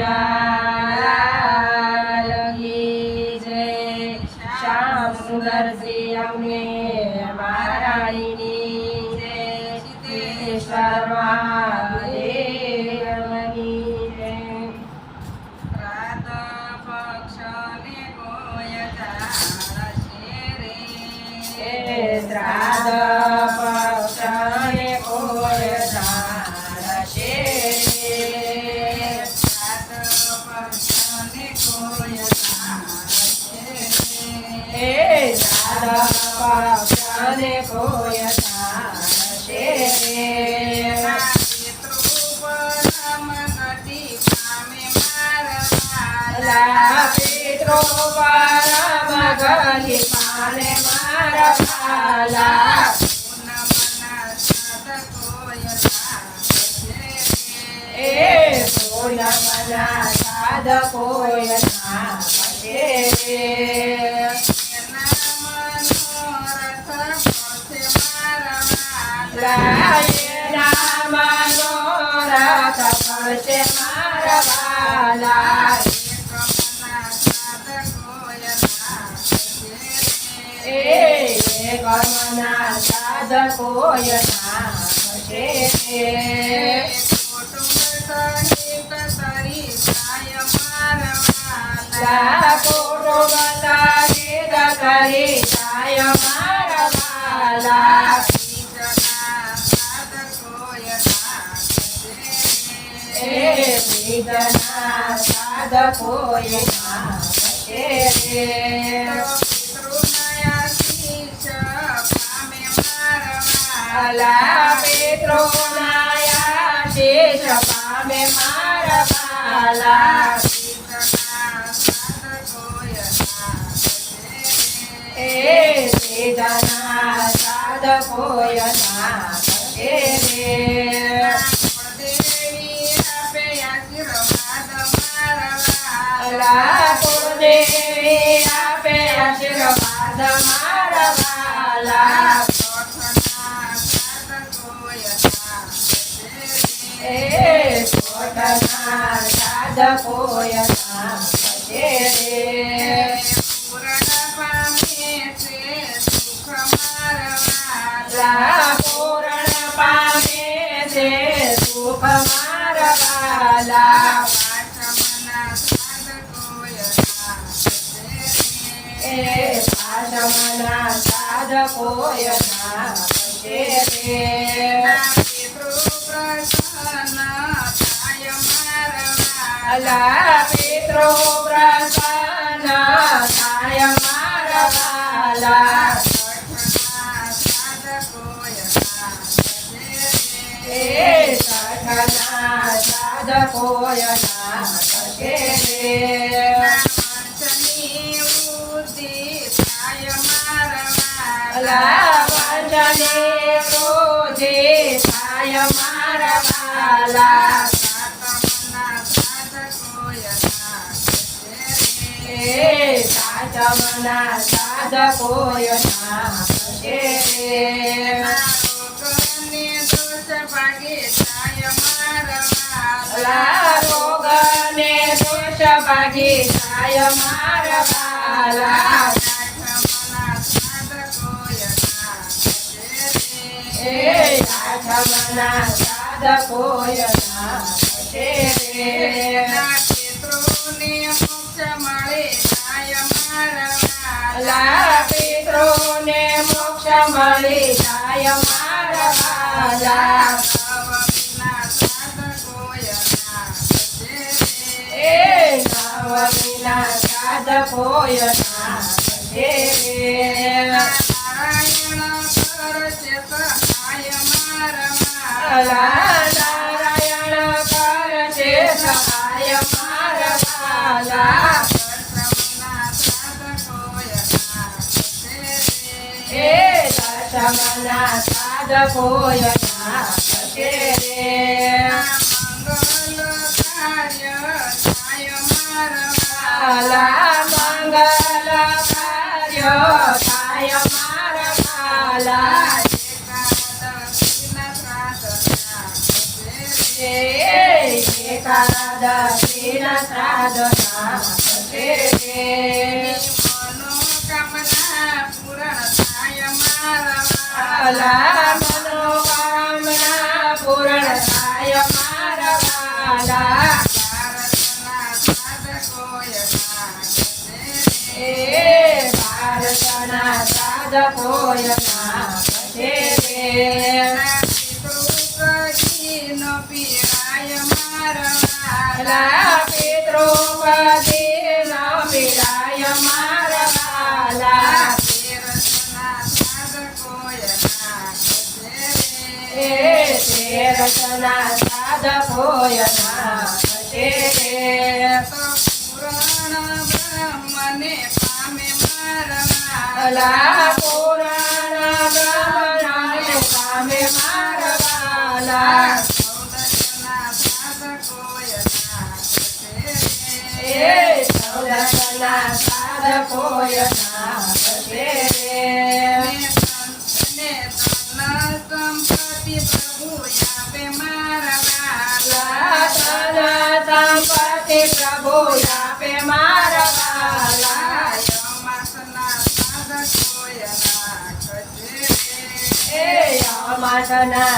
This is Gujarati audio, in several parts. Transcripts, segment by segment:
yeah. પિત્રો પરમ ગતિ પાને મારા ભાલા પૂનમના સાધકોય જાણશે રે. એ પૂનમના સાધકોય નામશે લાયના સાધકોય નામશે લા કોટો બતાવી કરી વાલા પેત્રો નાયા શેષ પામે મારા વાલા એ વિઘ્ના સાધકોય નામશે અલા કુળદેવી આપે આશીર્વાદ મારા સાધકોય નામશે લા પૂર્ણ પામે છે સુખ મારા વાલા એ પાશમના સાધકોય નામશે અલા પિત્રો પ્રસન્ન થાય મારા વાલા એ સઠના સાધકોય નામશે અલા વંજને રોજે થાય મારા વાલા એ સાચમના સાધકોય નામશે અલા રોગને દોષ ભાગી થાય મારા વાલા એ સાચમના સાધકોય નામશે અલા પિત્રોને મોક્ષ મળી જાય મારા વાલા નવમીના સાધકોય અલા નારાયણ દશમના સાધકોય નામશે વાલા મંગલ વાલા મનોકામના પૂર્ણ થાય મારા વાલા ભારતના સાધકોય. પિતૃકજીનો પીરાય મારા વાલા પિતૃપદે તેરસના સાધકોય નાગશે રે. પુરાણ બ્રહ્મને પામે મારા વાલા પુરાણ બ્રહ્મણાને પામે મારા વાલા ચૌદસના સાધકોએ નાગશે એ ચૌદસના સાધકોય નાગશે રે. ને ધન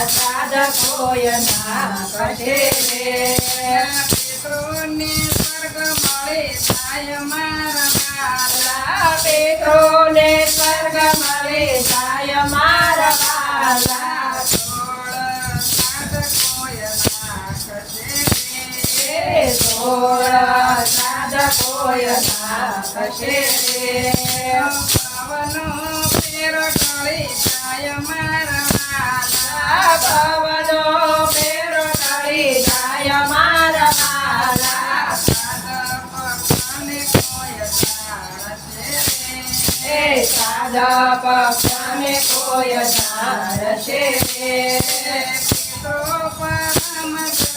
સાધકોય નાગશે રે. પિતૃને સ્વર્ગ મળે થાય મારા પિતૃને સ્વર્ગ મળે જાય મારા વાલા. સોળ સાધકોએ નાગશે એ સોળ નાગશે રે. પવનો પેર ટળી જાય મારા પવનો ફેરો કરી જાય મારા સાધા પક્ષને કોઈ જાણશે રે. પિતૃ પરમ